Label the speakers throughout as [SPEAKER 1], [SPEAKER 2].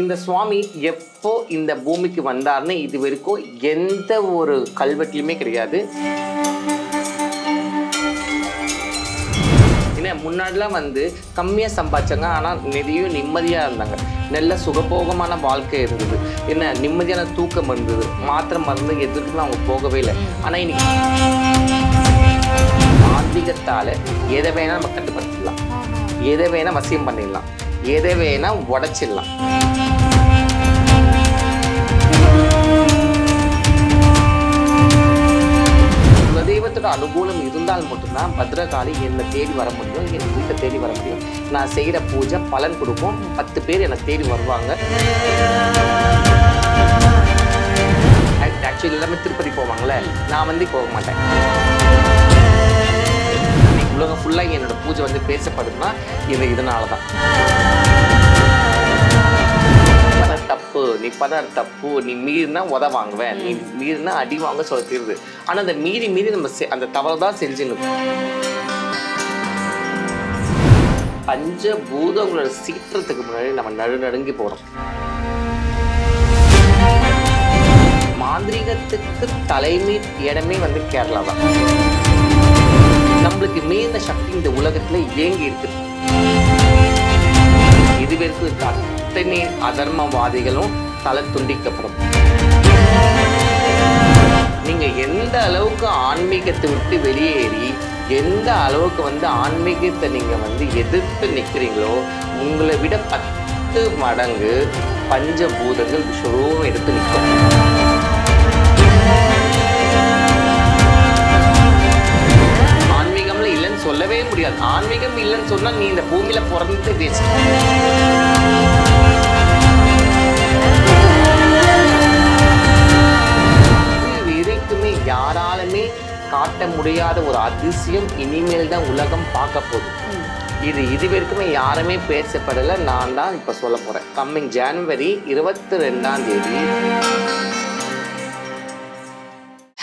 [SPEAKER 1] இந்த சுவாமி எப்போ இந்த பூமிக்கு வந்தார்னு இது வரைக்கும் எந்த ஒரு கல்வெட்டுலையுமே கிடையாது. ஏன்னா முன்னாடிலாம் வந்து கம்மியாக சம்பாதிச்சாங்க ஆனால் நிறைய நிம்மதியாக இருந்தாங்க. நல்ல சுகபோகமான வாழ்க்கை இருந்தது. என்ன நிம்மதியான தூக்கம் இருந்தது. மாத்திரை மருந்து எதுக்குமே அவங்க போகவே இல்லை. ஆனால் இன்னைக்கு ஆன்மீகத்தால் எதை வேணால் நம்ம கட்டுப்படுத்திடலாம். எதை வேணால் வசியம் பண்ணிடலாம். எதை வேணால் உடச்சிடலாம். குலதெய்வத்தோட அனுகூலம் இருந்தால் மட்டும்தான் பத்ரகாளி என்னை தேடி வர முடியும் என் வீட்டை தேடி வர முடியும். நான் செய்கிற பூஜை பலன் கொடுக்கும். பத்து பேர் என்னை தேடி வருவாங்க. ஆக்சுவலி எல்லாமே திருப்பதி போவாங்களே? நான் வந்து போக மாட்டேன். உலகம் ஃபுல்லாக என்னோட பூஜை வந்து பேசப்படுதுன்னா இது இதனால தான் தப்பு நீ பண்ண தப்பு நீ மீறினா உத வாங்குவேன். நீ மீறினா அடி வாங்க சொல்ல தீருது. ஆனா அந்த மீறி மீறி நம்ம அந்த தவறு தான் செஞ்சுன்னு பஞ்ச பூதங்களோட சீற்றத்துக்கு முன்னாடி நம்ம நடு நடுங்கி போறோம். மாந்திரீகத்துக்கு தலைமை இடமே வந்து கேரளா தான் நம்மளுக்கு மீந்த சக்தி இந்த உலகத்துல ஏங்கி இருக்குது. இதுவரைக்கும் இருக்க அத்தனை அதர்மவாதிகளும் தலை துண்டிக்கப்படும். நீங்க எந்த அளவுக்கு ஆன்மீகத்தை விட்டு வெளியேறி எந்த அளவுக்கு வந்து ஆன்மீகத்தை நீங்க வந்து எதிர்த்து நிற்கிறீங்களோ உங்களை விட பத்து மடங்கு பஞ்சபூதங்கள் விஸ்வரூபம் எடுத்து நிற்கும். சொல்லவே முடியாது. ஆன்மீகம் இல்லைன்னு சொன்னா நீ இந்த பூமியில பிறந்து வேஸ்ட் யாராலுமே காட்ட முடியாத ஒரு அதிசயம் இனிமேல் தான் உலகம் பார்க்க போகுது. இது இது வரைக்குமே யாருமே பேசப்படலை. நான் தான் இப்போ சொல்ல போகிறேன் கம்மிங் ஜனவரி இருபத்தி ரெண்டாம் தேதி.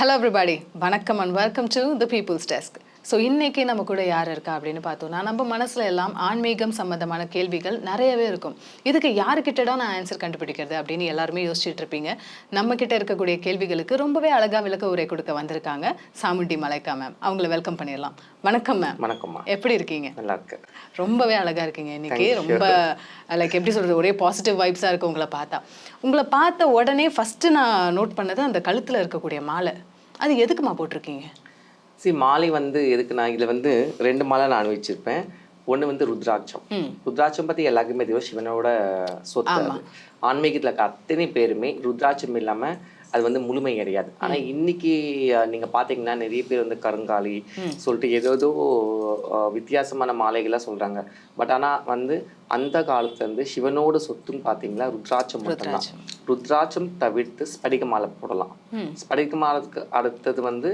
[SPEAKER 2] ஹலோ எவ்ரிபாடி வணக்கம் and welcome to the people's desk so இன்னைக்கு நம்ம கூட யார் இருக்கா அப்படின்னு பார்த்தோம்னா நம்ம மனசுல எல்லாம் ஆன்மீகம் சம்பந்தமான கேள்விகள் நிறையவே இருக்கும். இதுக்கு யாருக்கிட்டடா நான் ஆன்சர் கண்டுபிடிக்கிறது அப்படின்னு எல்லாருமே யோசிச்சுட்டு இருப்பீங்க. நம்ம கிட்ட இருக்கக்கூடிய கேள்விகளுக்கு ரொம்பவே அழகா விளக்க உரை கொடுக்க வந்திருக்காங்க சாமுண்டி மலைக்கா மேம் அவங்கள வெல்கம் பண்ணிடலாம். வணக்கம் மேம்
[SPEAKER 1] வணக்கம்மா.
[SPEAKER 2] எப்படி இருக்கீங்க?
[SPEAKER 1] நல்லா இருக்கு
[SPEAKER 2] ரொம்பவே அழகா இருக்கீங்க இன்னைக்கு. ரொம்ப லைக் எப்படி சொல்றது ஒரே பாசிட்டிவ் வைப்ஸா இருக்கு உங்களை பார்த்தா. உங்களை பார்த்த உடனே ஃபர்ஸ்ட் நான் நோட் பண்ணது அந்த கழுத்துல இருக்கக்கூடிய மாலை. அது எதுக்குமா போட்டிருக்கீங்க?
[SPEAKER 1] சரி மாலை வந்து எதுக்கு நான் இதில் வந்து ரெண்டு மாலை நான் வச்சிருப்பேன் ஒன்று வந்து ருத்ராட்சம். ருத்ராட்சம் பற்றி எல்லாருக்குமே தெரியும் சிவனோட சொத்து ஆன்மீகத்தில் அத்தனை பேருமே ருத்ராட்சம் இல்லாமல் அது வந்து முழுமை கிடையாது ஆனால் இன்னைக்கு நீங்க பார்த்தீங்கன்னா நிறைய பேர் வந்து கருங்காலி சொல்லிட்டு ஏதேதோ அஹ், வித்தியாசமான மாலைகள்லாம் சொல்றாங்க. பட் ஆனா வந்து அந்த காலத்துல இருந்து சிவனோட சொத்துன்னு பார்த்தீங்களா ருத்ராட்சம் மட்டும்தான். ருத்ராட்சம். தவிர்த்து ஸ்படிக மாலை போடலாம். ஸ்படிக மாலைக்கு அடுத்தது வந்து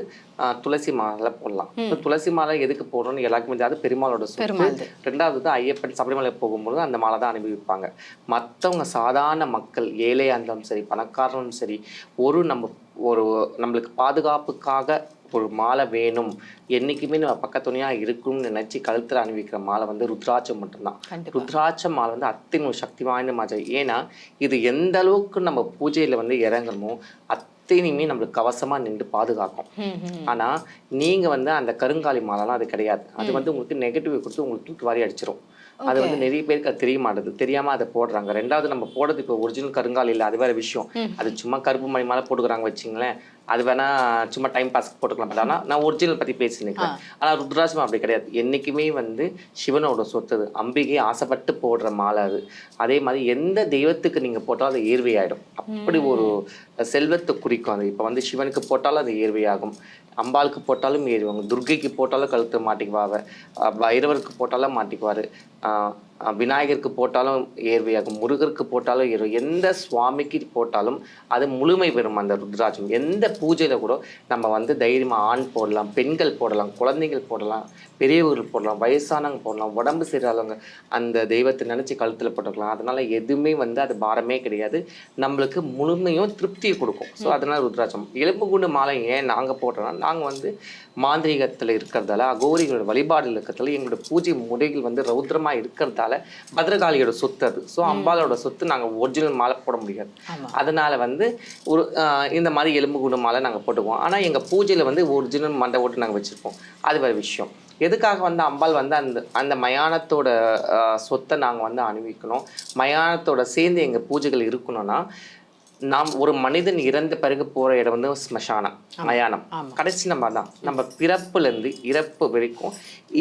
[SPEAKER 1] துளசி மாலை போடலாம். துளசி மாலை எதுக்கு போடுறோம்னு எல்லாருக்குமே தெரியாது. பெருமாளோட சொத்து. ரெண்டாவது ஐயப்பன் சபரிமலை போகும்போது அந்த மாலை தான் அனுபவிப்பாங்க மற்றவங்க சாதாரண மக்கள் ஏழையா இருந்தாலும் சரி பணக்காரனும் சரி ஒரு நம்ம ஒரு நம்மளுக்கு பாதுகாப்புக்காக ஒரு மாலை வேணும். என்னைக்குமே நம்ம பக்கத்துணையா இருக்கும்னு நினைச்சு கழுத்துல அணிவிக்கிற மாலை வந்து ருத்ராட்சம் மட்டும்தான். ருத்ராட்ச மாலை வந்து அத்தனை ஒரு சக்தி வாய்ந்த மாலை. ஏன்னா இது எந்த அளவுக்கு நம்ம பூஜையில வந்து இறங்குறோமோ அத்தனையுமே நம்மளுக்கு கவசமா நின்று பாதுகாக்கும்.
[SPEAKER 2] ம், ம்.
[SPEAKER 1] ஆனா நீங்க வந்து அந்த கருங்காலி மாலைலாம் அது கிடையாது. அது வந்து உங்களுக்கு நெகட்டிவ் கொடுத்து உங்களுக்கு தூக்கி வாரி அடிச்சிரும். அது வந்து நிறைய பேருக்கு அது தெரிய மாட்டுது. தெரியாம அதை போடுறாங்க. ரெண்டாவது நம்ம போடுறது இப்போ ஒரிஜினல் கருங்காலி இல்லை அது வேற விஷயம். அது சும்மா கருப்பு மணி மாலை போட்டுக்கிறாங்க வச்சுங்களேன். அது வேணா சும்மா டைம் பாஸ்க்கு போட்டுக்கலாம். பட் ஆனா நான் ஒரிஜினல் பத்தி பேசினிருக்கேன் ஆனா ருத்ராட்சம் அப்படி கிடையாது. என்னைக்குமே வந்து சிவனோட சொத்து அது. அம்பிகை ஆசைப்பட்டு போடுற மாலை அது. அதே மாதிரி எந்த தெய்வத்துக்கு நீங்க போட்டாலும் அது ஏர்வையாயிடும். அப்படி ஒரு செல்வத்தை குறிக்கும் அது. இப்போ வந்து சிவனுக்கு போட்டாலும் அது ஏர்வையாகும். அம்பாளுக்கு போட்டாலும் ஏறுவாங்க. துர்க்கைக்கு போட்டாலும் கழுத்து மாட்டிக்குவாங்க பைரவருக்கு போட்டாலும் மாட்டிக்குவாரு. விநாயகருக்கு போட்டாலும் ஏர்வையாகும் முருகருக்கு போட்டாலும் ஏறும் எந்த சுவாமிக்கு போட்டாலும் அது முழுமை பெறும் அந்த ருத்ராட்சம். எந்த பூஜையில கூட நம்ம வந்து தைரியமா ஆண் போடலாம் பெண்கள் போடலாம் குழந்தைகள் போடலாம் பெரியவர்கள் போடலாம் வயசானவங்க போடலாம் உடம்பு சரியாதவங்க அந்த தெய்வத்தை நினைச்சு கழுத்துல போட்டுக்கலாம். அதனால எதுவுமே வந்து அது பாரமே கிடையாது. நம்மளுக்கு முழுமையும் திருப்தியை கொடுக்கும். ஸோ அதனால ருத்ராட்சம். எலும்புகுண்டு மாலை ஏன் நாங்க போடுறோம்னா நாங்க வந்து மாந்திரீகத்துல இருக்கிறதால அகோரிகளோட வழிபாடுல இருக்கிறதால எங்களோட பூஜை முறைகள் வந்து ரௌத்ரமா இருக்கிறதால இருக்கிறதுனால பத்ரகாளியோட சொத்து அது. ஸோ அம்பாலோட சொத்து நாங்கள் ஒரிஜினல் மாலை போட முடியாது. அதனால வந்து ஒரு இந்த மாதிரி எலும்பு குண்டு மாலை நாங்கள் போட்டுக்குவோம். ஆனால் எங்கள் பூஜையில் வந்து ஒரிஜினல் மண்டை ஓட்டு நாங்கள் வச்சுருப்போம். அது வேறு விஷயம். எதுக்காக வந்து அம்பாள் வந்து அந்த அந்த மயானத்தோட சொத்தை நாங்கள் வந்து அணிவிக்கணும்? மயானத்தோட சேர்ந்து எங்கள் பூஜைகள் இருக்கணும்னா நாம் ஒரு மனிதன் இறந்த பிறகு போகிற இடம் வந்து ஸ்மசானம் மயானம். கடைசி நம்ம தான் நம்ம பிறப்புலேருந்து இறப்பு வரைக்கும்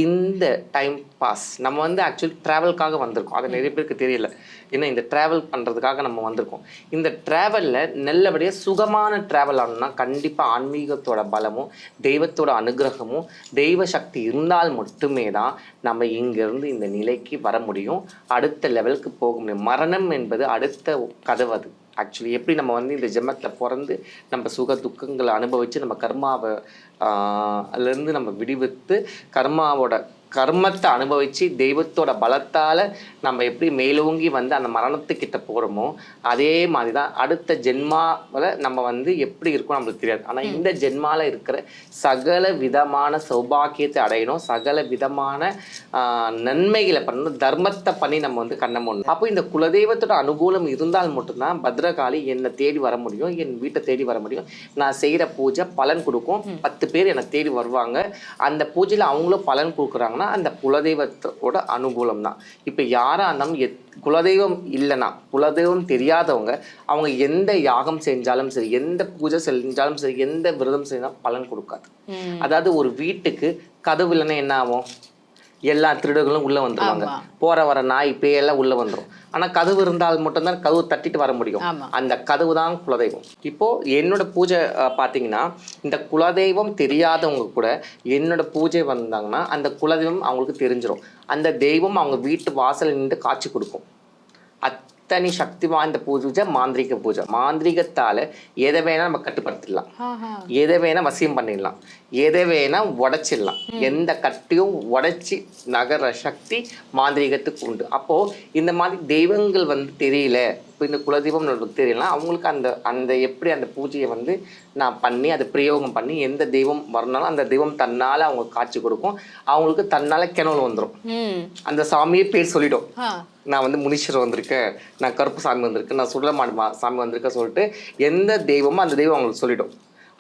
[SPEAKER 1] இந்த டைம் பாஸ் நம்ம வந்து ஆக்சுவலி ட்ராவல்காக வந்திருக்கோம். அது நிறைய பேருக்கு தெரியல. ஏன்னா இந்த ட்ராவல் பண்ணுறதுக்காக நம்ம வந்திருக்கோம். இந்த ட்ராவலில் நல்லபடியாக சுகமான ட்ராவல் ஆகணும்னா கண்டிப்பாக ஆன்மீகத்தோட பலமும் தெய்வத்தோட அனுகிரகமும் தெய்வ சக்தி இருந்தால் மட்டுமே தான் நம்ம இங்கேருந்து இந்த நிலைக்கு வர முடியும். அடுத்த லெவலுக்கு போக முடியும். மரணம் என்பது அடுத்த கதவு அது. ஆக்சுவலி எப்படி நம்ம வந்து இந்த ஜென்மத்தில் பிறந்து நம்ம சுக துக்கங்களை அனுபவித்து நம்ம கர்மாவை அதுலேருந்து நம்ம விடுவித்து கர்மாவோட கர்மத்தை அனுபவித்து தெய்வத்தோட பலத்தால் நம்ம எப்படி மேலோங்கி வந்து அந்த மரணத்துக்கிட்ட போகிறோமோ அதே மாதிரி தான் அடுத்த ஜென்மாவில் நம்ம வந்து எப்படி இருக்கோம் நம்மளுக்கு தெரியாது. ஆனால் இந்த ஜென்மாவில் இருக்கிற சகல விதமான சௌபாக்கியத்தை அடையணும். சகல விதமான நன்மைகளை பண்ணணும். தர்மத்தை பண்ணி நம்ம வந்து கண்ண முடியும் அப்போ இந்த குலதெய்வத்தோட அனுகூலம் இருந்தால் மட்டும்தான் பத்ரகாளி என்னை தேடி வர முடியும். என் வீட்டை தேடி வர முடியும். நான் செய்கிற பூஜை பலன் கொடுக்கும். பத்து பேர் என்னை தேடி வருவாங்க. அந்த பூஜையில் அவங்களும் பலன் கொடுக்குறாங்கன்னா அந்த குலதெய்வத்தோட அனுகூலம் தான் இப்போ யாராக இருந்தாலும் எத் குலதெய்வம் இல்லைன்னா குலதெய்வம் தெரியாதவங்க அவங்க எந்த யாகம் செஞ்சாலும் சரி எந்த பூஜை செஞ்சாலும் சரி எந்த விரதம் செஞ்சாலும் பலன் கொடுக்காது. அதாவது ஒரு வீட்டுக்கு கதவு இல்லைன்னா என்ன ஆகும்? எல்லா திருடர்களும் உள்ள வந்துருவாங்க.
[SPEAKER 2] ஆமா.
[SPEAKER 1] போற வர நாய் பேயெல்லாம் உள்ள வந்துரும். ஆனா கதவு இருந்தால் மட்டும்தான் கதவு தட்டிட்டு வர முடியும். அந்த கதவு தான் குலதெய்வம். இப்போ என்னோட பூஜை அஹ், பாத்தீங்கன்னா இந்த குலதெய்வம் தெரியாதவங்க கூட என்னோட பூஜை வந்தாங்கன்னா அந்த குலதெய்வம் அவங்களுக்கு தெரிஞ்சிரும். அந்த தெய்வம் அவங்க வீட்டு வாசல்ல நின்று காட்சி கொடுக்கும். அத்தனை சக்தி வாய்ந்த பூஜை மாந்திரிக பூஜை. மாந்திரிகத்தால எதை வேணா நம்ம கட்டுப்படுத்திடலாம். எதை வேணா வசியம் பண்ணிடலாம். எதை வேணா உடைச்சிடலாம். எந்த கட்டியும் உடைச்சி நகர சக்தி மாந்திரீகத்துக்கு உண்டு. அப்போ இந்த மாதிரி தெய்வங்கள் வந்து தெரியல. இப்போ இந்த குலதெய்வம் நம்மளுக்கு தெரியல. அவங்களுக்கு அந்த அந்த எப்படி அந்த பூஜையை வந்து நான் பண்ணி அதை பிரயோகம் பண்ணி எந்த தெய்வம் வரனாலும் அந்த தெய்வம் தன்னால அவங்க காட்சி கொடுக்கும். அவங்களுக்கு தன்னால கிணறு வந்துடும். அந்த சாமியே பேர் சொல்லிடும். நான் வந்து முனீஸ்வரர் வந்திருக்கேன். நான் கருப்பு சாமி வந்திருக்கேன். நான் சுடலமாடு சாமி வந்திருக்கேன் சொல்லிட்டு எந்த தெய்வமோ அந்த தெய்வம் அவங்களுக்கு சொல்லிடும்.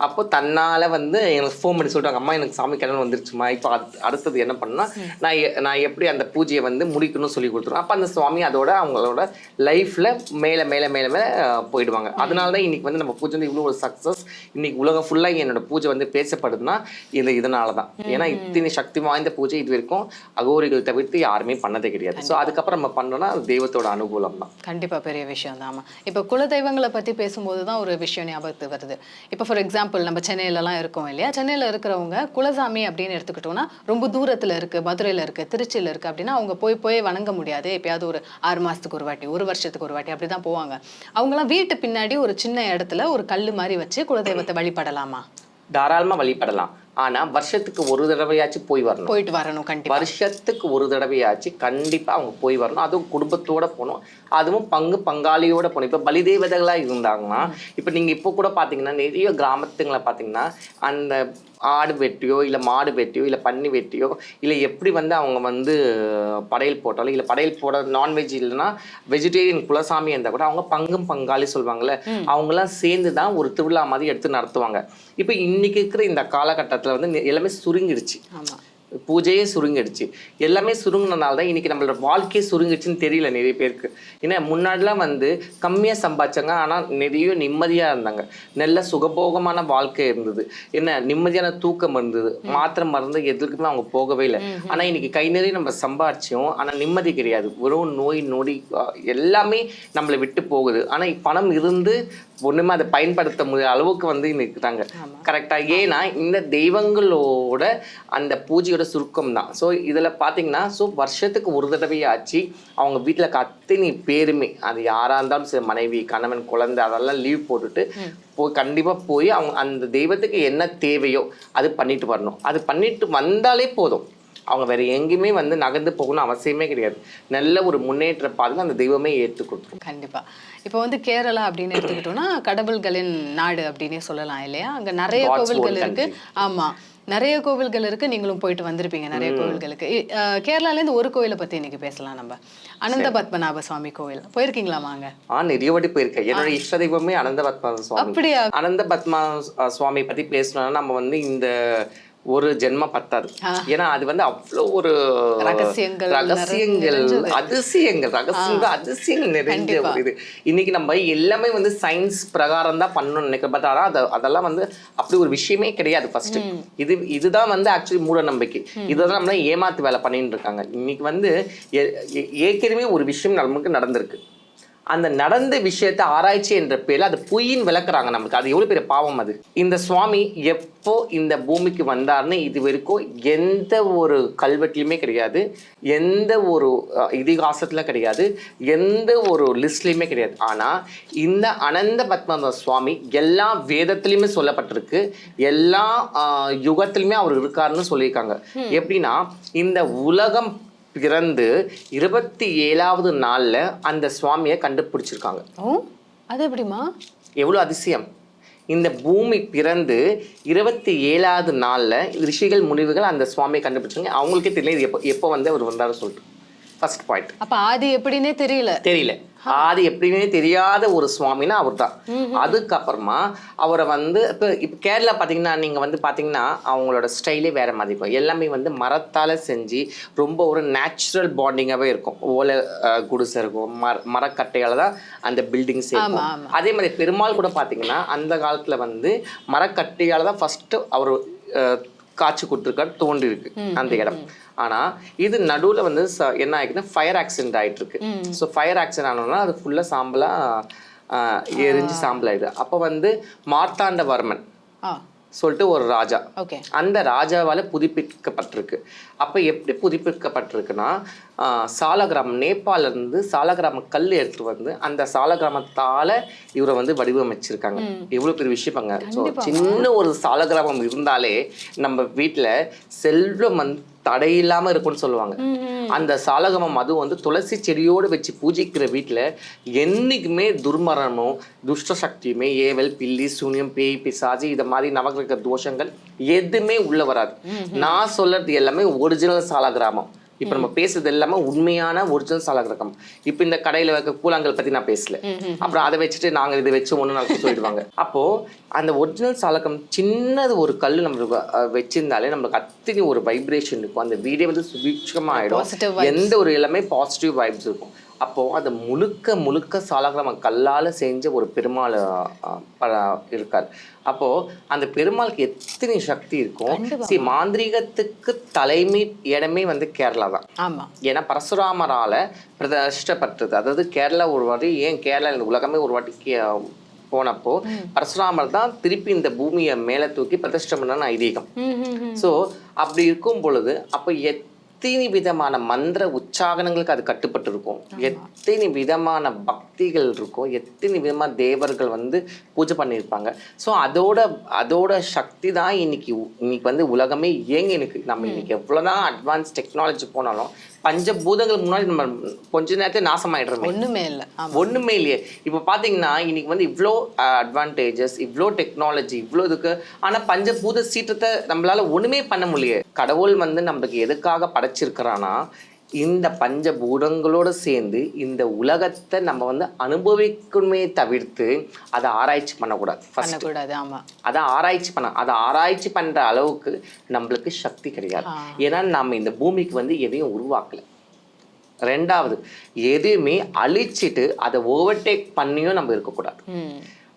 [SPEAKER 1] அப்போ தன்னால் வந்து எனக்கு ஃபோன் பண்ணி சொல்லிட்டாங்க அம்மா எனக்கு சாமி கிணறு வந்துருச்சுமா? இப்போ அடுத்தது என்ன பண்ணா நான் நான் எப்படி அந்த பூஜையை வந்து முடிக்கணும்னு சொல்லி கொடுத்துருவேன். அப்போ அந்த சுவாமி அதோட அவங்களோட லைஃப்பில் மேலே மேலே மேலே மேலே போயிடுவாங்க. அதனால தான் இன்னைக்கு வந்து நம்ம பூஜை வந்து இவ்வளோ ஒரு சக்ஸஸ் இன்னைக்கு உலகம் ஃபுல்லாக என்னோட பூஜை வந்து பேசப்படுதுன்னா இது இதனால தான். ஏன்னா இத்தனை சக்தி வாய்ந்த பூஜை இது வரைக்கும் அகோரிகள் தவிர்த்து யாருமே பண்ணதே கிடையாது. ஸோ அதுக்கப்புறம் நம்ம பண்ணோம்னா அது தெய்வத்தோட அனுகூலம் தான்.
[SPEAKER 2] கண்டிப்பா பெரிய விஷயம் தான் இப்போ குலதெய்வங்களை பத்தி பேசும்போது தான் ஒரு விஷயம் ஞாபகத்துக்கு வருது. இப்போ ஃபார் எக்ஸாம்பிள் நம்ம சென்னையிலலாம் இருக்கோம் இல்லையா? சென்னையில இருக்கிறவங்க குலசாமி அப்படின்னு எடுத்துக்கிட்டோம்னா ரொம்ப தூரத்துல இருக்கு மதுரையில இருக்கு திருச்சியில் இருக்கு அப்படின்னா அவங்க போய் போய் வணங்க முடியாது. எப்பயாவது ஒரு ஆறு மாசத்துக்கு ஒரு வாட்டி ஒரு வருஷத்துக்கு ஒரு வாட்டி அப்படிதான் போவாங்க. அவங்கலாம் வீட்டு பின்னாடி ஒரு சின்ன இடத்துல ஒரு கல்லு மாதிரி வச்சு குலதெய்வத்தை வழிபடலாமா?
[SPEAKER 1] தாராளமா வழிபடலாம். ஆனா வருஷத்துக்கு ஒரு தடவையாச்சும் போய் வரணும்.
[SPEAKER 2] போயிட்டு வரணும் கண்டிப்பா.
[SPEAKER 1] வருஷத்துக்கு ஒரு தடவையாச்சும் கண்டிப்பா அவங்க போய் வரணும். அதுவும் குடும்பத்தோட போகணும். அதுவும் பங்கு பங்காளியோட போகணும். இப்போ பலிதேவதைகளா இருந்தாங்கன்னா இப்போ நீங்க இப்போ கூட பாத்தீங்கன்னா நிறைய கிராமத்துங்களை பாத்தீங்கன்னா அந்த ஆடு வெட்டியோ இல்லை மாடு வெட்டியோ இல்லை பன்னி வெட்டியோ இல்லை எப்படி வந்து அவங்க வந்து படையல் போட்டாலும் இல்லை படையல் போட நான்வெஜ் இல்லைன்னா வெஜிடேரியன் குலசாமி இருந்தால் கூட அவங்க பங்கும் பங்காளி சொல்லுவாங்கல்ல அவங்கெல்லாம் சேர்ந்து தான் ஒரு திருவிழா மாதிரி எடுத்து நடத்துவாங்க. இப்போ இன்னைக்கு இருக்கிற இந்த காலகட்டத்தில் வந்து எல்லாமே சுருங்கிடுச்சு.
[SPEAKER 2] ஆமா.
[SPEAKER 1] பூஜையே சுருங்கிடுச்சு. எல்லாமே சுருங்கினனால தான் இன்னைக்கு நம்மளோட வாழ்க்கையே சுருங்கிடுச்சுன்னு தெரியல நிறைய பேருக்கு. ஏன்னா முன்னாடிலாம் வந்து கம்மியாக சம்பாதிச்சாங்க ஆனால் நிறைய நிம்மதியாக இருந்தாங்க. நல்ல சுகபோகமான வாழ்க்கை இருந்தது. என்ன நிம்மதியான தூக்கம் இருந்தது. மாத்திரை மருந்து எதுக்குமே அவங்க போகவே இல்லை. ஆனால் இன்னைக்கு கை நிறைய நம்ம சம்பாதிச்சோம் ஆனால் நிம்மதி கிடையாது. வெறும் நோய் நொடி எல்லாமே நம்மளை விட்டு போகுது. ஆனால் பணம் இருந்து ஒண்ணுமே அதை பயன்படுத்த முடியாத அளவுக்கு வந்து நிற்கிறாங்க. கரெக்டா ஏன்னா இந்த தெய்வங்களோட அந்த பூஜையோட சுருக்கம் தான். ஸோ இதில் பார்த்தீங்கன்னா ஸோ வருஷத்துக்கு ஒரு தடவையாச்சு அவங்க வீட்டில் அத்தனை பேருமே. அது யாராக இருந்தாலும் சரி மனைவி கணவன் குழந்தை அதெல்லாம் லீவ் போட்டுட்டு போய் கண்டிப்பாக போய் அவங்க அந்த தெய்வத்துக்கு என்ன தேவையோ அது பண்ணிட்டு வரணும். அது பண்ணிட்டு வந்தாலே போதும். அவங்க வேற எங்கேயுமே வந்து நகர்ந்து போகணும்னு அவசியமே கிடையாது. நல்ல ஒரு முன்னேற்ற பாதையில் அந்த தெய்வமே ஏற்று கொடுத்துரும்.
[SPEAKER 2] கண்டிப்பா. இப்போ வந்து கேரளா அப்படின்னு எடுத்துக்கிட்டோம்னா கடவுள்களின் நாடு அப்படின்னே சொல்லலாம் இல்லையா? அங்க நிறைய கோவில்கள் இருக்கு. ஆமா. நிறைய கோவில்கள் இருக்கு. நீங்களும் போயிட்டு வந்திருப்பீங்க நிறைய கோவில்களுக்கு. கேரளால இருந்து ஒரு கோயிலை பத்தி இன்னைக்கு பேசலாம் நம்ம. அனந்த பத்மநாப சுவாமி கோவில். போயிருக்கீங்களாமா அங்க
[SPEAKER 1] ஆ நிறைய வாட்டி போயிருக்கேன். என்னோட இஷ்ட தெய்வமே அனந்த பத்மா சுவாமி
[SPEAKER 2] அப்படியா?
[SPEAKER 1] அனந்த பத்மா சுவாமி பத்தி பேசணும்னா நம்ம வந்து இந்த ஒரு ஜென்ம பத்தாது. ஏன்னா அது வந்து அவ்வளோ ஒரு
[SPEAKER 2] ரகசியங்கள்
[SPEAKER 1] ரகசியங்கள் அதிசயங்கள் ரகசியங்கள் அதிசயங்கள் நிறைஞ்ச ஒரு இது. இன்னைக்கு நம்ம எல்லாமே வந்து சயின்ஸ் பிரகாரம் தான் பண்ணணும்னு நினைக்கிறோம். பட் ஆனால் அது அதெல்லாம் வந்து அப்படி ஒரு விஷயமே கிடையாது ஃபர்ஸ்ட் இது இதுதான் வந்து ஆக்சுவலி மூட நம்பிக்கை. இதுதான் நம்மள ஏமாத்து வேலை பண்ணிட்டு இருக்காங்க. இன்னைக்கு வந்து ஏற்கனவே ஒரு விஷயம் நமக்கு நடந்திருக்கு. அந்த நடந்த விஷயத்தை ஆராய்ச்சி என்ற பேர்ல அது பொய்யின் விளக்குறாங்க நமக்கு. அது எவ்வளவு பெரிய பாவம் அது. இந்த சுவாமி எப்போ இந்த பூமிக்கு வந்தார்னு இது வரைக்கும் எந்த ஒரு கல்வெட்டுலையுமே கிடையாது. எந்த ஒரு இதிகாசத்துல கிடையாது. எந்த ஒரு லிஸ்ட்லயுமே கிடையாது. ஆனா இந்த அனந்த பத்மநாப சுவாமி எல்லா வேதத்திலையுமே சொல்லப்பட்டிருக்கு. எல்லா யுகத்திலுமே அவர் இருக்காருன்னு சொல்லியிருக்காங்க. எப்படின்னா இந்த உலகம் பிறந்து இருபத்தி ஏழாவது நாள்ல அந்த சுவாமியை கண்டுபிடிச்சிருக்காங்க.
[SPEAKER 2] ஓ அது எப்படிமா
[SPEAKER 1] எவ்வளவு அதிசயம். இந்த பூமி பிறந்து இருபத்தி ஏழாவது நாள்ல ரிஷிகள் முனிவுகள் அந்த சுவாமியை கண்டுபிடிச்சாங்க அவங்களுக்கே தெரியல இது எப்போ எப்போ வந்து அவர் வந்தாரு சொல்லிட்டு. ஃபர்ஸ்ட் பாயிண்ட்
[SPEAKER 2] அப்ப ஆதி எப்படின்னே தெரியல.
[SPEAKER 1] தெரியல. ஆதி எப்படியுமே தெரியாத ஒரு சுவாமினா அவர் தான் அதுக்கப்புறமா அவரை வந்து இப்போ இப்போ கேரளா பார்த்தீங்கன்னா நீங்கள் வந்து பார்த்தீங்கன்னா அவங்களோட ஸ்டைலே வேற மாதிரி இருக்கும். எல்லாமே வந்து மரத்தால் செஞ்சு ரொம்ப ஒரு நேச்சுரல் பாண்டிங்காகவே இருக்கும். ஓலை குடிசை இருக்கும் மர மரக்கட்டையால் தான் அந்த பில்டிங்ஸ் இருக்கும். அதே மாதிரி பெருமாள் கூட பார்த்தீங்கன்னா அந்த காலத்தில் வந்து மரக்கட்டையால் தான் ஃபஸ்ட்டு அவர் காட்சி கொடுத்துருக்காரு தோன்றி இருக்கு அந்த இடம். ஆனா இது நடுவுல வந்து என்ன ஆயிடுச்சுன்னா ஃபயர் ஆக்சிடென்ட் ஆயிட்டு இருக்கு ஸோ ஃபயர் ஆக்சிடென்ட் ஆனோம்னா அது ஃபுல்லா சாம்பலா ஆஹ், எரிஞ்சு சாம்பல் ஆயிடுது அப்போ வந்து மார்த்தாண்டவர்மன் சொல்லிட்டு ஒரு ராஜா. அந்த ராஜாவால புதுப்பிக்கப்பட்டிருக்கு. அப்போ எப்படி புதுப்பிக்கப்பட்டிருக்குன்னா சாலகிராமம் நேபாள இருந்து சாலகிராம கல் எடுத்துட்டு வந்து அந்த சாலகிராமத்தால இவரை வந்து வடிவமைச்சிருக்காங்க. எவ்வளவு பெரிய விஷயப்பாங்க ஸோ சின்ன ஒரு சாலகிராமம் இருந்தாலே நம்ம வீட்ல செல்வம் வந்து தடையில்லாம இருக்கும்னு சொல்லுவாங்க. அந்த சாலகமம் அதுவும் வந்து துளசி செடியோடு வச்சு பூஜிக்கிற வீட்டில் என்னைக்குமே துர்மரணமும் துஷ்ட சக்தியுமே ஏவல் பில்லி சூனியம் பேய் பிசாஜி இத மாதிரி நவகிரக தோஷங்கள் எதுவுமே உள்ள வராது. நான் சொல்றது எல்லாமே ஒரிஜினல் சாலகிராமம். இப்போ நம்ம பேசுறது எல்லாமே உண்மையான ஒரிஜினல் சாலகிரகம் இப்போ இந்த கடையில வைக்க கூழாங்கல் பத்தி நான் பேசல. அப்புறம் அதை வச்சுட்டு நாங்க இதை வச்சு ஒன்று நாளைக்கு சொல்லிடுவாங்க. அப்போ அந்த ஒரிஜினல் சாலகம் சின்னது ஒரு கல் நம்மளுக்கு வச்சிருந்தாலே நம்மளுக்கு அத்தனை ஒரு வைப்ரேஷன் இருக்கும். அந்த வீடே வந்து சுபீட்சமா ஆயிடும். எந்த ஒரு எல்லாமே பாசிட்டிவ் வைப்ஸ் இருக்கும். அப்போ அது முழுக்க முழுக்க சாலகிராம கல்லால செஞ்ச ஒரு பெருமாள் இருக்கார். அப்போ அந்த பெருமாளுக்கு எத்தனை சக்தி இருக்கும் சரி மாந்திரீகத்துக்கு தலைமை இடமே வந்து கேரளா தான்.
[SPEAKER 2] ஆமா.
[SPEAKER 1] ஏன்னா பரசுராமரால பிரதிஷ்டப்பட்டது. அதாவது கேரளா ஒரு வாட்டி ஏன் கேரளா இந்த உலகமே ஒரு வாட்டி போனப்போ பரசுராமர் தான் திருப்பி இந்த பூமியை மேலே தூக்கி பிரதிஷ்டை பண்ண ஐதீகம். ஸோ அப்படி இருக்கும் பொழுது அப்போ எத்தனை விதமான மந்திர உச்சாரணங்களுக்கு அது கட்டுப்பட்டு இருக்கும் எத்தனை விதமான பக்திகள் இருக்கும் எத்தனை விதமான தேவர்கள் வந்து பூஜை பண்ணியிருப்பாங்க. ஸோ அதோட அதோட சக்தி தான் இன்னைக்கு இன்னைக்கு வந்து உலகமே இயங்கி எனக்கு நம்ம இன்னைக்கு எவ்வளோதான் அட்வான்ஸ் டெக்னாலஜி போனாலும் பஞ்சபூதங்கள் முன்னாடி நம்ம கொஞ்ச நேரத்தில் நாசமாயிடுறோமே.
[SPEAKER 2] ஒண்ணுமே இல்ல.
[SPEAKER 1] ஒண்ணுமே இல்லையே. இப்போ பார்த்தீங்கன்னா இன்னைக்கு வந்து இவ்வளோ அட்வான்டேஜஸ் இவ்வளோ டெக்னாலஜி இவ்வளோ இதுக்கு ஆனால் பஞ்சபூத சீற்றத்தை நம்மளால ஒண்ணுமே பண்ண முடியல. கடவுள் வந்து நம்மளுக்கு எதுக்காக படைச்சிருக்கிறான்னா இந்த பஞ்சபூதங்களோட சேர்ந்து இந்த உலகத்தை நம்ம வந்து அனுபவிக்கணுமே தவிர்த்து அதை ஆராய்ச்சி பண்ணக்கூடாது.
[SPEAKER 2] பண்ணக்கூடாது ஆமா.
[SPEAKER 1] அதை ஆராய்ச்சி பண்ண அதை ஆராய்ச்சி பண்ற அளவுக்கு நம்மளுக்கு சக்தி கிடையாது. ஏன்னா நம்ம இந்த பூமிக்கு வந்து எதையும் உருவாக்கல. ரெண்டாவது எதையுமே அழிச்சிட்டு அதை ஓவர்டேக் பண்ணியும் நம்ம இருக்கக்கூடாது.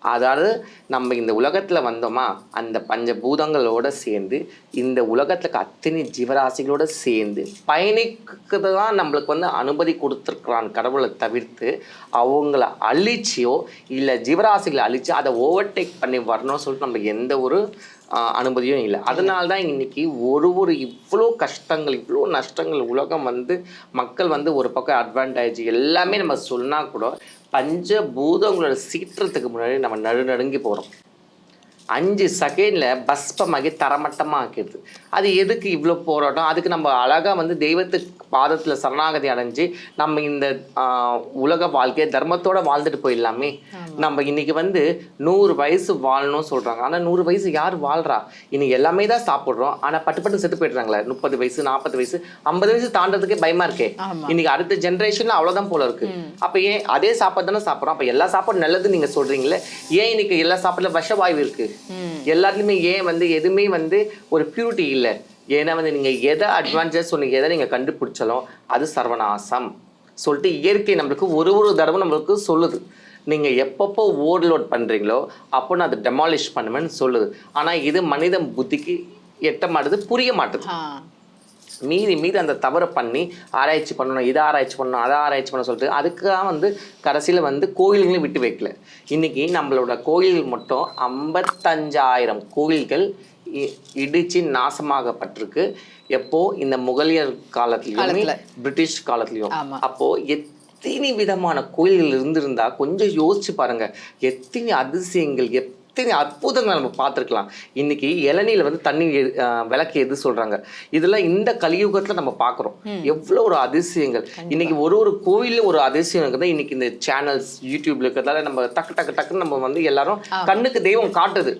[SPEAKER 1] அதாவது நம்ம இந்த உலகத்தில் வந்தோமா அந்த பஞ்சபூதங்களோடு சேர்ந்து இந்த உலகத்துல அத்தனை ஜீவராசிகளோடு சேர்ந்து பயணிக்கிறது தான் நம்மளுக்கு வந்து அனுமதி கொடுத்துருக்குறான் கடவுளை தவிர்த்து அவங்கள அழிச்சியோ இல்லை ஜீவராசிகளை அழிச்சு அதை ஓவர்டேக் பண்ணி வரணும்னு சொல்லிட்டு நம்ம எந்த ஒரு அனுமதியும் இல்லை. அதனால தான் இன்றைக்கி ஒரு ஒரு இவ்வளோ கஷ்டங்கள் இவ்வளோ நஷ்டங்கள் உலகம் வந்து மக்கள் வந்து ஒரு பக்கம் அட்வான்டேஜ் எல்லாமே நம்ம சொன்னால் கூட பஞ்சபூதங்களோட சீற்றத்துக்கு முன்னாடி நம்ம நடுநடுங்கி போகிறோம் அஞ்சு செகண்டில் பஸ்பமாகி தரமட்டமாக ஆக்கிடுது அது எதுக்கு இவ்வளோ போராட்டம்? அதுக்கு நம்ம அழகாக வந்து தெய்வத்துக்கு பாதத்தில் சரணாகதி அடைஞ்சு நம்ம இந்த உலக வாழ்க்கையை தர்மத்தோடு வாழ்ந்துட்டு போயிடலாமே. நம்ம இன்னைக்கு வந்து நூறு வயசு வாழணும்னு சொல்கிறாங்க ஆனால் நூறு வயசு யார் வாழ்றா? இன்னைக்கு எல்லாமே தான் சாப்பிட்றோம். ஆனால் பட்டு பட்டு செத்து போயிடுறாங்களே. முப்பது வயசு நாற்பது வயசு ஐம்பது வயசு தாண்டறதுக்கே பயமா இருக்கே. இன்னைக்கு அடுத்த ஜென்ரேஷன்ல அவ்வளவுதான் போல இருக்கு. அப்ப ஏன் அதே சாப்பாடு தானே சாப்பிட்றோம்? அப்ப எல்லா சாப்பாடும் நல்லது நீங்க சொல்றீங்களே. ஏன் இன்னைக்கு எல்லா சாப்பாடுல விஷவாயு இருக்கு? எல்லாத்துலயுமே ஏன் வந்து எதுவுமே வந்து ஒரு பியூரிட்டி இல்லை? ஏன்னா வந்து நீங்க எதை அட்வான்டேஜ் சொன்னீங்க எதை நீங்க கண்டுபிடிச்சாலும் அது சர்வநாசம். சொல்லிட்டு இயற்கை நம்மளுக்கு ஒரு ஒரு தடவை நம்மளுக்கு சொல்லுது. நீங்க எப்பப்போ ஓவர்லோட் பண்றீங்களோ அப்போ நான் அதை டெமாலிஷ் பண்ணுவேன்னு சொல்லுது. ஆனா இது மனித புத்திக்கு எட்ட மாட்டுது புரிய மாட்டுது. மீறி மீறி அந்த தவறை பண்ணி ஆராய்ச்சி பண்ணணும் இதை ஆராய்ச்சி பண்ணணும் அதை ஆராய்ச்சி பண்ண சொல்லிட்டு அதுக்காக வந்து கடைசியில் வந்து கோயில்களையும் விட்டு வைக்கல. இன்னைக்கு நம்மளோட கோயில் மட்டும் ஐம்பத்தஞ்சாயிரம் கோயில்கள் இ- இடிச்சு நாசமாகப்பட்டிருக்கு. எப்போ? இந்த முகலியர் காலத்துலயுமே
[SPEAKER 2] காலத்துல.
[SPEAKER 1] பிரிட்டிஷ் காலத்துலயும். அப்போ எத்தனை விதமான கோயில்கள் இருந்திருந்தா கொஞ்சம் யோசிச்சு பாருங்க. எத்தனை அதிசயங்கள் எத்தனை அற்புதங்களை நம்ம பார்த்துருக்கலாம். இன்னைக்கு இளநீல வந்து தண்ணி விளக்கு எது சொல்றாங்க? இதெல்லாம் இந்த கலியுகத்துல நம்ம பார்க்குறோம். எவ்வளோ ஒரு அதிசயங்கள். இன்னைக்கு ஒரு ஒரு கோயில்ல ஒரு அதிசயம் இருக்குது? இன்னைக்கு இந்த சேனல்ஸ் யூடியூப்ல இருக்கிறதால நம்ம டக்கு டக்கு டக்குன்னு நம்ம வந்து எல்லாரும் கண்ணுக்கு தெய்வம் காட்டுது.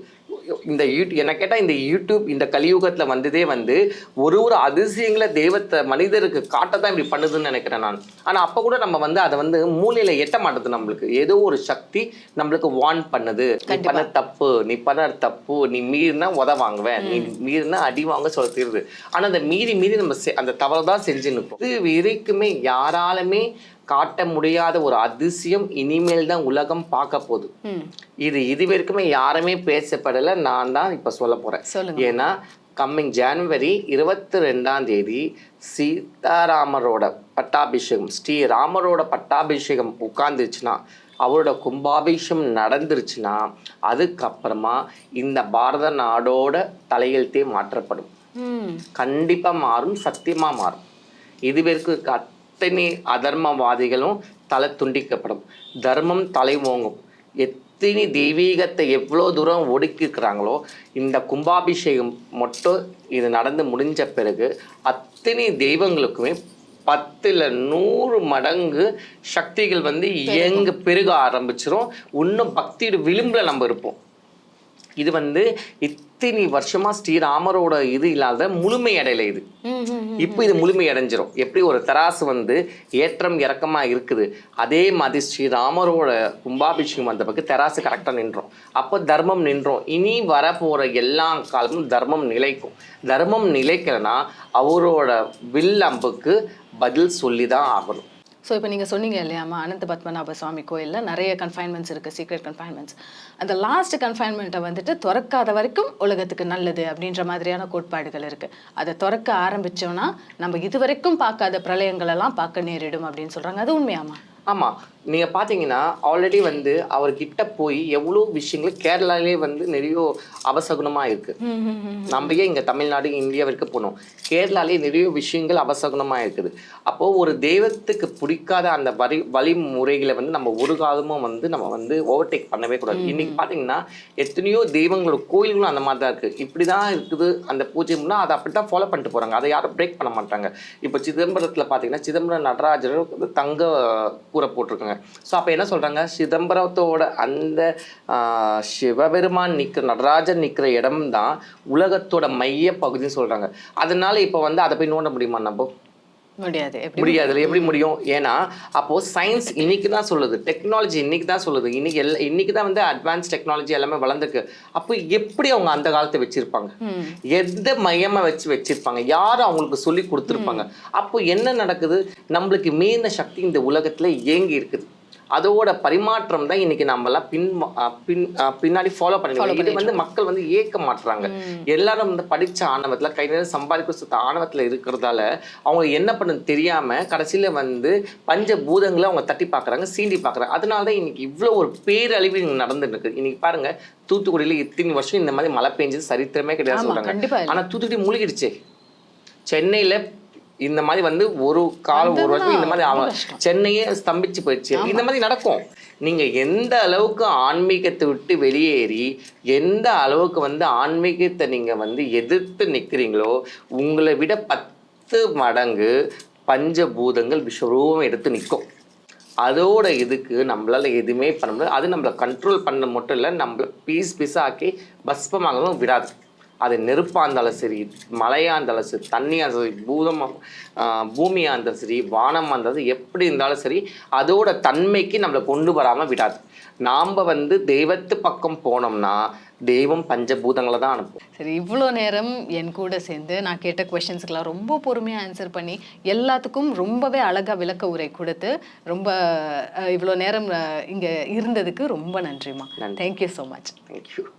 [SPEAKER 1] இந்த யூடியூப் என்ன கேட்டால் இந்த யூடியூப் இந்த கலியுகத்தில் வந்ததே வந்து ஒரு ஒரு அதிசயங்களை தெய்வத்தை மனிதருக்கு காட்டத்தான் இப்படி பண்ணுதுன்னு நினைக்கிறேன் நான். ஆனால் அப்போ கூட நம்ம வந்து அதை வந்து மூலையில் எட்ட மாட்டுது நம்மளுக்கு. ஏதோ ஒரு சக்தி நம்மளுக்கு வார்ன் பண்ணுது. நீ பண்ண தப்பு நீ பண்ண தப்பு நீ மீறினா உத வாங்குவேன். நீ மீறினா அடி வாங்க சொல்ல தீருது ஆனால் அந்த மீறி மீறி நம்ம அந்த தவறு தான் செஞ்சு நிற்போம் இது வரைக்குமே யாராலுமே காட்ட முடியாத ஒரு அதிசயம் இனிமேல் தான் உலகம் பார்க்க போகுது. இது இது வரைக்குமே யாருமே பேசப்படலை. நான் தான் இப்போ சொல்ல போகிறேன். ஏன்னா கம்மிங் ஜான்வரி இருபத்தி ரெண்டாம் தேதி சீதாராமரோட பட்டாபிஷேகம் ஸ்ரீ ராமரோட பட்டாபிஷேகம் உட்கார்ந்துருச்சுன்னா அவரோட கும்பாபிஷேகம் நடந்துருச்சுன்னா அதுக்கப்புறமா இந்த பாரத நாடோட தலையெழுத்தே மாற்றப்படும்.
[SPEAKER 2] ம்.
[SPEAKER 1] கண்டிப்பா மாறும் சத்தியமா மாறும். இது வரைக்கும் அத்தனை அதர்மவாதிகளும் தலை துண்டிக்கப்படும். தர்மம் தலை ஓங்கும். எத்தனை தெய்வீகத்தை எவ்வளோ தூரம் ஒடுக்கிக்கிறாங்களோ இந்த கும்பாபிஷேகம் மட்டும் இது நடந்து முடிஞ்ச பிறகு அத்தனை தெய்வங்களுக்குமே பத்துல நூறு மடங்கு சக்திகள் வந்து எங்க பெருக ஆரம்பிச்சிரும். இன்னும் பக்தியோட விளிம்புல நம்ம இருப்போம். இது வந்து இத்தனை வருஷமா ஸ்ரீராமரோட இது இல்லாத முழுமையடையலை இது. இப்போ இது முழுமை அடைஞ்சிரும். எப்படி ஒரு தராசு வந்து ஏற்றம் இறக்கமா இருக்குது? அதே மாதிரி ஸ்ரீராமரோட கும்பாபிஷேகம் வந்த பக்கம் தராசு கரெக்டாக நின்றோம். அப்போ தர்மம் நின்றோம். இனி வரப்போற எல்லா காலமும் தர்மம் நிலைக்கும். தர்மம் நிலைக்கலைன்னா அவரோட வில் அம்புக்கு பதில் சொல்லி தான் ஆகணும்.
[SPEAKER 2] ஸோ இப்போ நீங்கள் சொன்னீங்க இல்லையாம்மா அனந்த பத்மநாப சுவாமி கோயிலில் நிறைய கன்ஃபைன்மெண்ட்ஸ் இருக்குது சீக்ரெட் கன்ஃபைன்மெண்ட்ஸ் அந்த லாஸ்ட் கன்ஃபைன்மெண்ட்டை வந்துட்டு திறக்காத வரைக்கும் உலகத்துக்கு நல்லது அப்படின்ற மாதிரியான கோட்பாடுகள் இருக்குது அதை திறக்க ஆரம்பிச்சோன்னா நம்ம இது வரைக்கும் பார்க்காத பிரளயங்களெல்லாம் பார்க்க நேரிடும் அப்படின்னு சொல்கிறாங்க அது உண்மையாமா
[SPEAKER 1] ஆமா நீங்க பாத்தீங்கன்னா ஆல்ரெடி வந்து அவர்கிட்ட போய் எவ்வளோ விஷயங்கள் கேரளாலே வந்து நிறைய அபசகுனமா இருக்கு. நம்ம ஏன் இங்க தமிழ்நாடு இந்தியா வரைக்கும் போனோம்? கேரளாலே நிறைய விஷயங்கள் அபசகுனமா இருக்குது. அப்போ ஒரு தெய்வத்துக்கு பிடிக்காத அந்த வரி வழிமுறைகளை வந்து நம்ம ஒரு காலமும் வந்து நம்ம வந்து ஓவர்டேக் பண்ணவே கூடாது. இன்னைக்கு பாத்தீங்கன்னா எத்தனையோ தெய்வங்களோட கோயில்களும் அந்த மாதிரி தான் இருக்கு. இப்படிதான் இருக்குது அந்த பூஜைனா அதை அப்படித்தான் ஃபாலோ பண்ணிட்டு போறாங்க. அதை யாரும் பிரேக் பண்ண மாட்டாங்க. இப்போ சிதம்பரத்துல பாத்தீங்கன்னா சிதம்பரம் நடராஜர் வந்து தங்க கூரை போட்டிருக்காங்க ஸோ அப்போ என்ன சொல்கிறாங்க சிதம்பரத்தோட அந்த சிவபெருமான் நிற்கிற நடராஜன் நிற்கிற இடம் தான் உலகத்தோட மைய பகுதின்னு சொல்கிறாங்க அதனால இப்போ வந்து அதை போய் நோண்ட முடியுமா நம்ம
[SPEAKER 2] முடியாது. எப்படி
[SPEAKER 1] முடியாதுல்ல எப்படி முடியும்? ஏன்னா அப்போ சயின்ஸ் இன்னைக்கு தான் சொல்லுது. டெக்னாலஜி இன்னைக்கு தான் சொல்லுது. இன்னைக்கு எல்லா இன்னைக்கு தான் வந்து அட்வான்ஸ் டெக்னாலஜி எல்லாமே வளர்ந்துருக்கு. அப்போ எப்படி அவங்க அந்த காலத்தை வச்சிருப்பாங்க? எந்த மையமா வச்சு வச்சிருப்பாங்க? யார் அவங்களுக்கு சொல்லி கொடுத்துருப்பாங்க? அப்போ என்ன நடக்குது? நம்மளுக்கு மீறின சக்தி இந்த உலகத்துல இயங்கி இருக்குது. அதோட பரிமாற்றம் தான் இன்னைக்கு நம்மலாம் பின் பின் பின்னாடி ஃபாலோ பண்ணிடுவோம் இது வந்து மக்கள் வந்து ஏற்க மாட்டுறாங்க. எல்லாரும் வந்து படிச்ச ஆணவத்துல கை நிறைய சம்பாதிக்க சுத்த ஆணவத்துல இருக்கிறதால அவங்க என்ன பண்ணு தெரியாம கடைசியில வந்து பஞ்ச பூதங்களை அவங்க தட்டி பார்க்கறாங்க சீண்டி பார்க்கறாங்க அதனால தான் இன்னைக்கு இவ்வளோ ஒரு பேரழிவு நடந்துட்டு இருக்கு இன்னைக்கு பாருங்க தூத்துக்குடியில இத்தனை வருஷம் இந்த மாதிரி மழை பெஞ்சது சரித்திரமே கிடையாது
[SPEAKER 2] இல்ல.
[SPEAKER 1] ஆனா தூத்துக்குடி மூழ்கிடுச்சு. சென்னையில இந்த மாதிரி வந்து ஒரு காலம் ஒரு வருஷம் இந்த மாதிரி ஆகும் சென்னையே ஸ்தம்பிச்சு போயிடுச்சு. இந்த மாதிரி நடக்கும். நீங்கள் எந்த அளவுக்கு ஆன்மீகத்தை விட்டு வெளியேறி எந்த அளவுக்கு வந்து ஆன்மீகத்தை நீங்கள் வந்து எதிர்த்து நிற்கிறீங்களோ உங்களை விட பத்து மடங்கு பஞ்சபூதங்கள் விஸ்வரூபம் எடுத்து நிற்கும். அதோட இதுக்கு நம்மளால எதுவுமே பண்ண முடியாது. அது நம்மளை கண்ட்ரோல் பண்ண மட்டும் இல்லை நம்மளை பீஸ் பீஸாக ஆக்கி பஸ்பமாகவும் விடாது. அது நெருப்பாக இருந்தாலும் சரி மழையாக இருந்தாலும் சரி தண்ணியாக இருந்தாலும் சரி பூதமாக பூமியாக இருந்தாலும் சரி வானமாக இருந்தாலும் எப்படி இருந்தாலும் சரி அதோட தன்மைக்கு நம்மளை கொண்டு வராமல் விடாது. நாம் வந்து தெய்வத்து பக்கம் போனோம்னா தெய்வம் பஞ்சபூதங்களை தான் அனுப்பும்.
[SPEAKER 2] சரி இவ்வளோ நேரம் என் கூட சேர்ந்து நான் கேட்ட கொஷின்ஸ்க்கெல்லாம் ரொம்ப பொறுமையாக ஆன்சர் பண்ணி எல்லாத்துக்கும் ரொம்பவே அழகாக விளக்க உரை கொடுத்து ரொம்ப இவ்வளோ நேரம் இங்கே இருந்ததுக்கு ரொம்ப நன்றிம்மா.
[SPEAKER 1] நன்றி.
[SPEAKER 2] Thank you so much
[SPEAKER 1] thank you